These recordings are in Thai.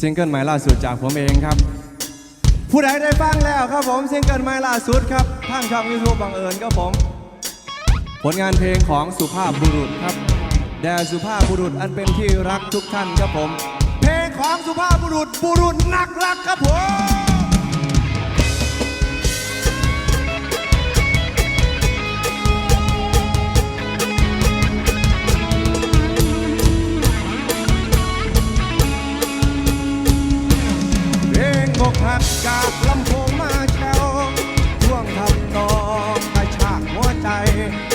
ซิงเกิลใหม่ล่าสุดจากผมเองครับ ผู้ใดได้ฟังแล้วครับผมซิงเกิลใหม่ล่าสุดครับทางช่องยูทูบบังเอิญครับผม ผลงานเพลงของสุภาพบุรุษครับแด่สุภาพบุรุษอันเป็นที่รักทุกท่านครับผม เพลงของสุภาพบุรุษบุรุษนักรักครับผม ว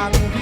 and be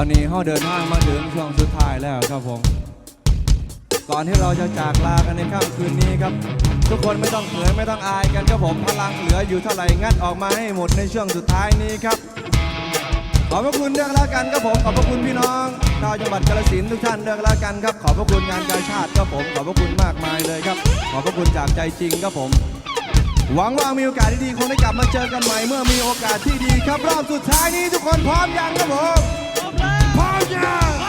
อนนี้เราเดินทางมาถึงช่วงสุดท้ายแล้วครับผม ก่อนที่เราจะจากลากันในค่ำคืนนี้ครับ ทุกคนไม่ต้องเขินไม่ต้องอายกันครับผมพลังเหลืออยู่เท่าไหร่งัดออกมาให้หมดในช่วงสุดท้ายนี้ครับ ขอบพระคุณด้วยแล้วกันครับผมขอบพระคุณพี่น้องชาวจังหวัดกาฬสินธุ์ทุกท่านด้วยแล้วกันครับ ขอบพระคุณงานกาชาติครับผม ขอบพระคุณมากมายเลยครับ ขอบพระคุณจากใจจริงครับผมหวังว่ามีโอกาสที่ดีคงได้กลับมาเจอกันใหม่ เมื่อมีโอกาสที่ดีครับรอบสุดท้ายนี้ทุกคนพร้อมยังครับผม Yeah!